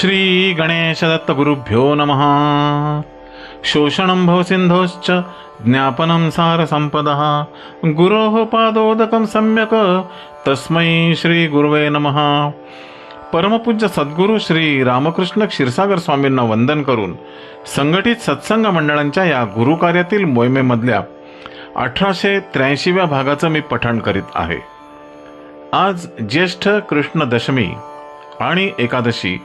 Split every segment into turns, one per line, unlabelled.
श्री गणेश दत्त गुरुभ्यो नमः। शोषणं भवसिन्धोश्च ज्ञापनं सारसम्पदः। गुरोः पादोदकं सम्यक्। तस्मै श्रीगुरुवे नमः। परमपूज्य सद्गुरू श्री रामकृष्ण क्षीरसागर स्वामींना वंदन करून संघटित सत्संग मंडळांच्या या गुरुकार्यातील मोहिमेमधल्या अठराशे त्र्याऐंशीव्या भागाचं मी पठण करीत आहे. आज ज्येष्ठ कृष्ण दशमी आणि एकादशी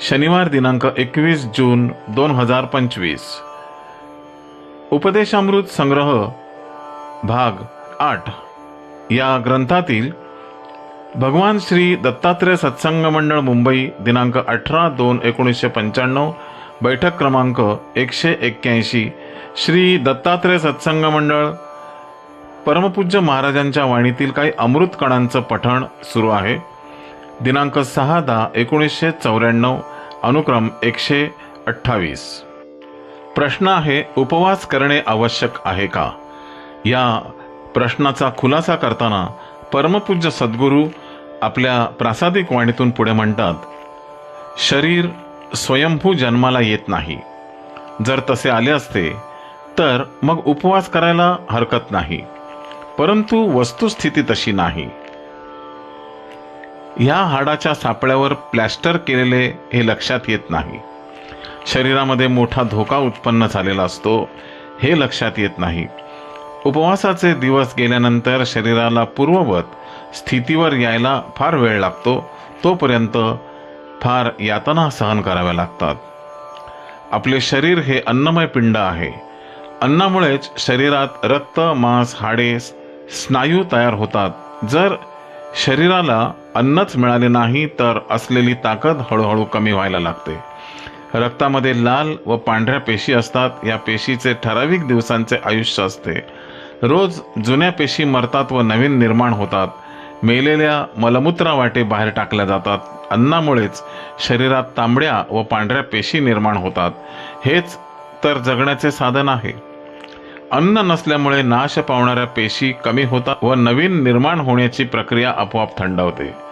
शनिवार दिनांक एकवीस जून दोन हजार पंचवीस. उपदेशामृत संग्रह भाग आठ. या ग्रंथातील भगवान श्री दत्तात्रय सत्संग मंडळ मुंबई दिनांक अठरा दोन एकोणीसशे पंच्याण्णव बैठक क्रमांक एकशे एक्क्याऐंशी. श्री दत्तात्रय सत्संग मंडळ परमपूज्य महाराजांच्या वाणीतील काही अमृत कणांचं पठण सुरू आहे. दिनांक सहा दहा एकोणीसशे चौऱ्याण्णव अनुक्रम एकशे अठ्ठावीस. प्रश्न आहे उपवास करणे आवश्यक आहे का? या प्रश्नाचा खुलासा करताना परमपूज्य सद्गुरू आपल्या प्रासादिक वाणीतून पुढे म्हणतात शरीर स्वयंभू जन्माला येत नाही. जर तसे आले असते तर मग उपवास करायला हरकत नाही. परंतु वस्तुस्थिती तशी नाही. ह्या हाडाच्या सापळ्यावर प्लॅस्टर केलेले हे लक्षात येत नाही. शरीरामध्ये मोठा धोका उत्पन्न झालेला असतो हे लक्षात येत नाही. उपवासाचे दिवस गेल्यानंतर शरीराला पूर्ववत स्थितीवर यायला फार वेळ लागतो तोपर्यंत फार यातना सहन कराव्या लागतात. आपले शरीर हे अन्नमय पिंड आहे. अन्नामुळेच शरीरात रक्त मांस हाडे स्नायू तयार होतात. जर शरीराला अन्नच मिळाले नाही तर असलेली ताकद हळूहळू कमी व्हायला लागते. रक्तामध्ये लाल व पांढऱ्या पेशी असतात या पेशीचे ठराविक दिवसांचे आयुष्य असते. रोज जुन्या पेशी मरतात व नवीन निर्माण होतात. मेलेल्या मलमूत्रा वाटे बाहेर टाकल्या जातात. अन्नामुळेच शरीरात तांबड्या व पांढऱ्या पेशी निर्माण होतात. हेच तर जगण्याचे साधन आहे. अन्न नसल्यामुळे नाश पावणाऱ्या पेशी कमी होतात व नवीन निर्माण होण्याची प्रक्रिया आपोआप थंडावते.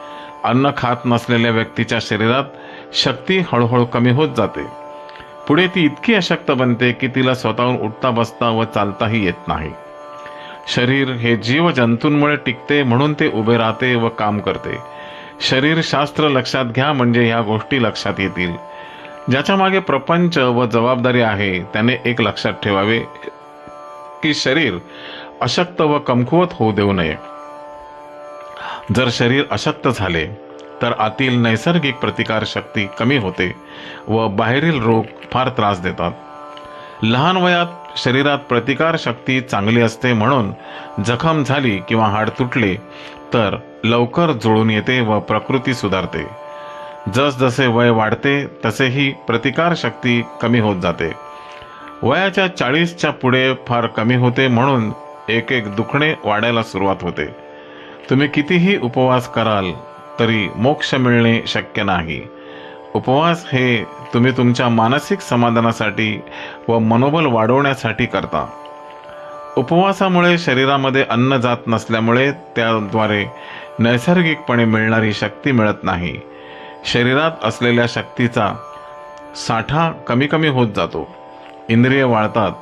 अन्न खात नसलेल्या व्यक्तीच्या शरीरात शक्ती हळूहळू कमी होत जाते. पुढे ती इतकी अशक्त बनते की तिला स्वतःहून उठता बसता व चालताही येत नाही. शरीर हे जीव जंतूंमुळे टिकते म्हणून ते उभे राहते व काम करते. शरीर शास्त्र लक्षात घ्या म्हणजे ह्या गोष्टी लक्षात येतील. ज्याच्या मागे प्रपंच व जबाबदारी आहे त्याने एक लक्षात ठेवावे की शरीर अशक्त व कमकुवत होऊ देऊ नये. जर शरीर अशक्त झाले तर आतील नैसर्गिक प्रतिकार शक्ती कमी होते व बाहेरील रोग फार त्रास देतात. लहान वयात शरीरात प्रतिकार शक्ती चांगली असते म्हणून जखम झाली किंवा हाड तुटले तर लवकर जुळून येते व प्रकृती सुधारते. जसजसे वय वाढते तसेही प्रतिकार शक्ती कमी होत जाते. वयाच्या चाळीसच्या पुढे फार कमी होते म्हणून एक एक दुखणे वाढायला सुरुवात होते. तुम्ही कितीही उपवास कराल तरी मोक्ष मिळणे शक्य नाही. उपवास हे तुम्ही तुमच्या मानसिक समाधानासाठी व मनोबल वाढवण्यासाठी करता. उपवासामुळे शरीरामध्ये अन्न जात नसल्यामुळे त्याद्वारे नैसर्गिकपणे मिळणारी शक्ती मिळत नाही. शरीरात असलेल्या शक्तीचा साठा कमी कमी होत जातो. इंद्रिय वाळतात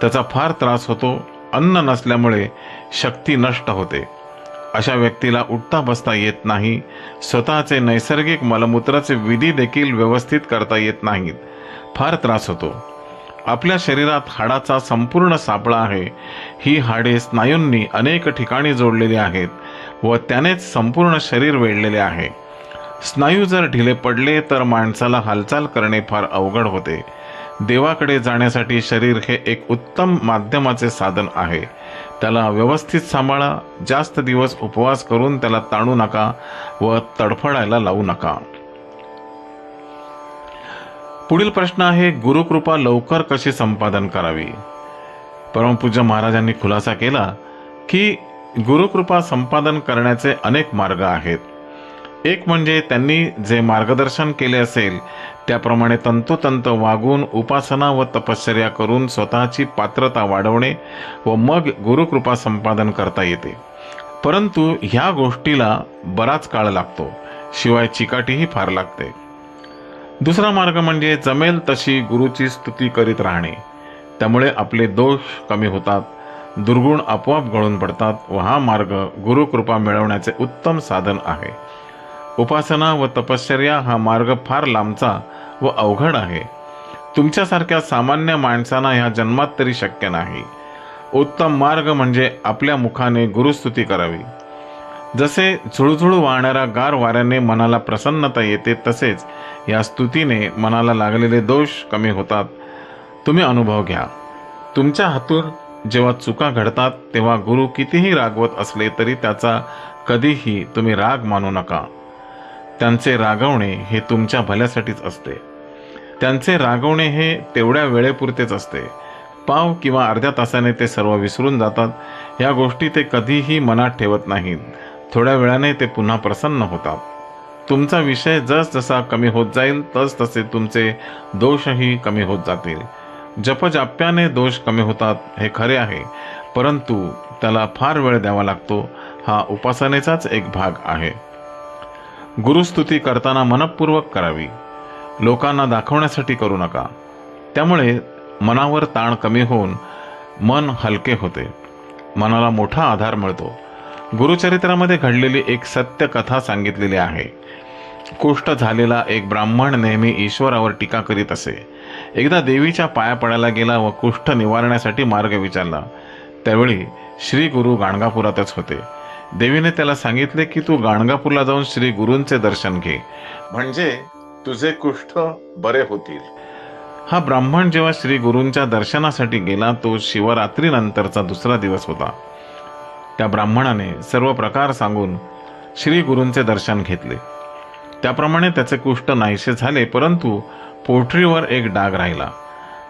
त्याचा फार त्रास होतो अन्न नसल्यामुळे शक्ती नष्ट होते. अशा व्यक्तीला उठता बसता येत नाही. स्वतःचे नैसर्गिक मलमूत्राचे विधी देखील व्यवस्थित करता येत नाहीत. फार त्रास होतो. आपल्या शरीरात हाडाचा संपूर्ण सापळा आहे. ही हाडे स्नायूंनी अनेक ठिकाणी जोडलेली आहेत व त्यानेच संपूर्ण शरीर वेढलेले आहे. स्नायू जर ढिले पडले तर माणसाला हालचाल करणे फार अवघड होते. देवाकडे जाण्यासाठी शरीर हे एक उत्तम माध्यमाचे साधन आहे. त्याला व्यवस्थित सांभाळा जास्त दिवस उपवास करून त्याला ताणू नका व तडफडायला लावू नका. पुढील प्रश्न आहे गुरुकृपा लवकर कशी संपादन करावी? परमपूज्य महाराजांनी खुलासा केला की गुरुकृपा संपादन करण्याचे अनेक मार्ग आहेत. एक म्हणजे त्यांनी जे मार्गदर्शन केले असेल त्याप्रमाणे तंतोतंत वागून उपासना व तपश्चर्या करून स्वतःची पात्रता वाढवणे व मग गुरुकृपा संपादन करता येते. परंतु ह्या गोष्टीला बराच काळ लागतो शिवाय चिकाटीही फार लागते. दुसरा मार्ग म्हणजे जमेल तशी गुरुची स्तुती करीत राहणे. त्यामुळे आपले दोष कमी होतात दुर्गुण आपोआप गळून पडतात व हा मार्ग गुरुकृपा मिळवण्याचे उत्तम साधन आहे. उपासना व तपश्चर्या हा मार्ग फार लांबचा व अवघड आहे. तुमच्यासारख्या सामान्य माणसांना ह्या जन्मात तरी शक्य नाही. उत्तम मार्ग म्हणजे आपल्या मुखाने गुरुस्तुती करावी. जसे झुळझुळू वाहणाऱ्या गार वाऱ्याने मनाला प्रसन्नता येते तसेच या स्तुतीने मनाला लागलेले दोष कमी होतात. तुम्ही अनुभव घ्या. तुमच्या हातून जेव्हा चुका घडतात तेव्हा गुरु कितीही रागवत असले तरी त्याचा कधीही तुम्ही राग मानू नका. त्यांचे रागवणे हे तुमच्या भल्यासाठीच असते. त्यांचे रागवणे हे तेवढ्या वेळेपुरतेच असते. पाव किंवा अर्ध्या तासाने ते सर्व विसरून जातात. या गोष्टी ते कधीही मनात ठेवत नाहीत. थोड्या वेळाने ते पुन्हा प्रसन्न होतात. तुमचा विषय जसजसा कमी होत जाईल तस तसे तुमचे दोषही कमी होत जातील. जपजाप्याने दोष कमी होतात हे खरे आहे. परंतु त्याला फार वेळ द्यावा लागतो. हा उपासनेचाच एक भाग आहे. गुरुस्तुती करताना मनपूर्वक करावी. लोकांना दाखवण्यासाठी करू नका. त्यामुळे मनावर ताण कमी होऊन मन हलके होते. मनाला मोठा आधार मिळतो. गुरुचरित्रामध्ये घडलेली एक सत्य कथा सांगितलेली आहे. कुष्ठ झालेला एक ब्राह्मण नेहमी ईश्वरावर टीका करीत असे. एकदा देवीच्या पाया पडायला गेला व कुष्ठ निवारण्यासाठी मार्ग विचारला. त्यावेळी श्री गुरु गाणगापुरातच होते. देवीने त्याला सांगितले की तू गाणगापूरला जाऊन श्री गुरूंचे दर्शन घे. म्हणजे तुझे कुष्ठ बरे होतील. हा ब्राह्मण जेव्हा श्री गुरूंच्या दर्शनासाठी गेला तो शिवरात्रीनंतरचा दुसरा दिवस होता. त्या ब्राह्मणाने सर्व प्रकार सांगून श्री गुरूंचे दर्शन घेतले. त्याप्रमाणे त्याचे कुष्ठ नाहीसे झाले परंतु पोटरीवर एक डाग राहिला.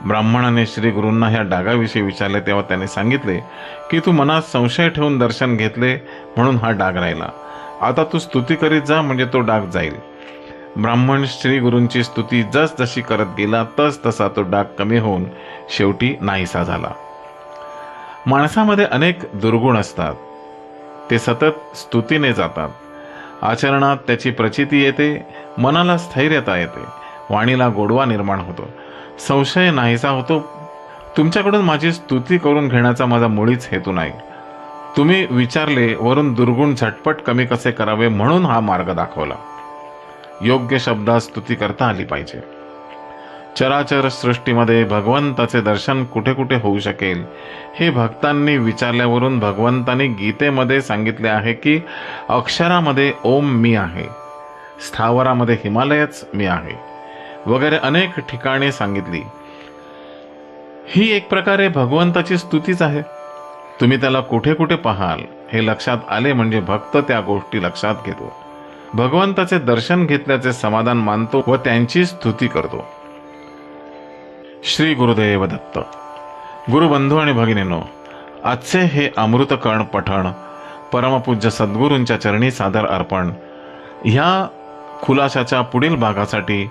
ब्राह्मणाने श्री गुरूंना ह्या डागाविषयी विचारले तेव्हा त्याने सांगितले की तू मनात संशय ठेवून दर्शन घेतले म्हणून हा डाग राहिला. आता तू स्तुती करीत जा म्हणजे तो डाग जाईल. ब्राह्मण श्री गुरूंची स्तुती जस जशी करत गेला तस तसा तो डाग कमी होऊन शेवटी नाहीसा झाला. माणसामध्ये अनेक दुर्गुण असतात. ते सतत स्तुतीने जातात. आचरणात त्याची प्रचिती येते मनाला स्थैर्यता येते. वाणीला गोडवा निर्माण होतो. संशय नाहीसा होतो. तुमच्याकडून माझी स्तुती करून घेण्याचा माझा मुळीच हेतू नाही. तुम्ही विचारले वरून दुर्गुण झटपट कमी कसे करावे म्हणून हा मार्ग दाखवला. योग्य शब्दात स्तुती करता आली पाहिजे. चराचर सृष्टीमध्ये भगवंताचे दर्शन कुठे कुठे होऊ शकेल हे भक्तांनी विचारल्यावरून भगवंतांनी गीतेमध्ये सांगितले आहे की अक्षरामध्ये ओम मी आहे. स्थावरामध्ये हिमालयच मी आहे. वगैरे अनेक ठिकाणे सांगितली. ही एक प्रकारे भगवंताची स्तुतीच आहे. तुम्ही त्याला कुठे कुठे पाहाल हे लक्षात आले म्हणजे भक्त त्या गोष्टी लक्षात घेतो. भगवंताचे दर्शन घेतल्याचे समाधान मानतो व त्यांची स्तुती करतो. श्री गुरुदेव दत्त गुरुबंधू आणि भगिनीनो आजचे हे अमृतकर्ण पठण परमपूज्य सद्गुरूंच्या चरणी सादर अर्पण ह्या खुलाशाच्या पुढील भागासाठी